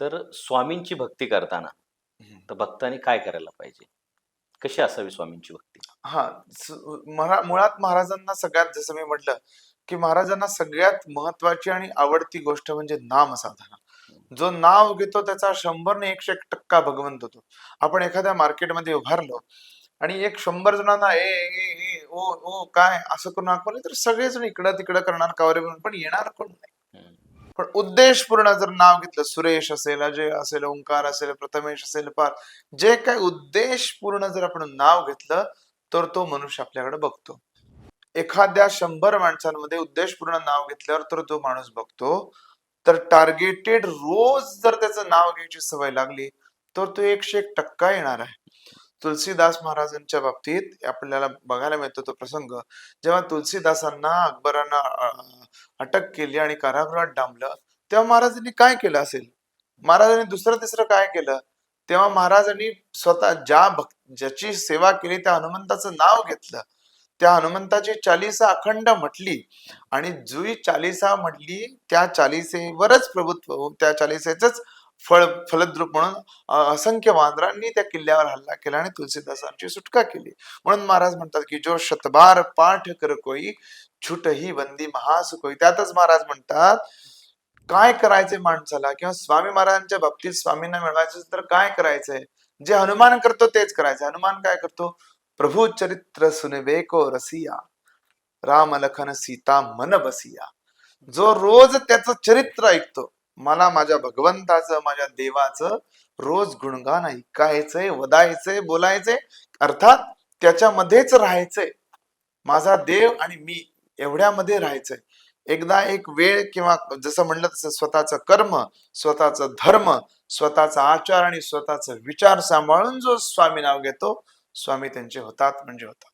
तर स्वामींची भक्ती करताना. तर भक्तांनी काय करायला पाहिजे? कशी असावी स्वामींची भक्ती? हा महा- मुळात महाराजांना सगळ्यात जसं मी म्हटलं की महाराजांना सगळ्यात महत्वाची आणि आवडती गोष्ट म्हणजे नाम साधना. जो नाव घेतो त्याचा शंभर ने एकशे एक टक्का भगवंत होतो. आपण एखाद्या मार्केटमध्ये उभारलो आणि एक शंभर जणांना ए ए ए ओ ओ काय? असं करून हाकवले तर सगळेजण इकडं तिकडं करणार कावरे बनून. पण येणार कोण नाही. पण उद्देशपूर्ण जर नाव घेतलं सुरेश असेल अजय असेल ओंकार असेल प्रथमेश असेल पार जे काय उद्देशपूर्ण जर आपण नाव घेतलं तर तो मनुष्य आपल्याकडे बघतो. एखाद्या शंभर माणसांमध्ये उद्देशपूर्ण नाव घेतल्यावर तर तो माणूस बघतो. तर टार्गेटेड रोज जर त्याचं नाव घ्यायची सवय लागली तर तो एकशे एक टक्का येणार आहे. तुलसीदास महाराजांच्या बाबतीत आपल्याला बघायला मिळतो तो प्रसंग. जेव्हा तुलसीदासांना अकबरांना अटक केली आणि कारागृहात डांबलं तेव्हा महाराजांनी काय केलं असेल? महाराजांनी दुसरं तिसरं काय केलं? तेव्हा महाराजांनी स्वतः ज्या भक्त ज्याची सेवा केली त्या हनुमंताचं नाव घेतलं. त्या हनुमंताची चालिसा अखंड म्हटली आणि जुई चालिसा म्हटली त्या चालिसेवरच प्रभुत्व होऊन त्या चालिसेच फळ फलद्रूप म्हणून असंख्य वानरांनी त्या किल्ल्यावर हल्ला केला आणि तुलसीदासांची सुटका केली. म्हणून महाराज म्हणतात की जो शतबार पाठ कर कोई छुट ही बंदी महासुकोई त्यातच महाराज म्हणतात काय करायचे माणसाला किंवा स्वामी महाराजांच्या बाबतीत स्वामींना मिळवायचं तर काय करायचंय? जे हनुमान करतो तेच करायचं हनुमान काय करतो? प्रभू चरित्र सुनवे को रसिया राम लखन सीता मन बसिया. जो रोज त्याचं चरित्र ऐकतो मला माझ्या भगवंताचं माझ्या देवाचं रोज गुणगान ऐकायचंय वदायचंय बोलायचंय. अर्थात त्याच्यामध्येच राहायचंय. माझा देव आणि मी एवढ्यामध्ये राहायचंय. एकदा एक वेळ किंवा जसं म्हणलं तसं स्वतःचं कर्म स्वतःचं धर्म स्वतःचा आचार आणि स्वतःचा विचार सांभाळून जो स्वामी नाव घेतो स्वामी त्यांचे होतात म्हणजे होतात.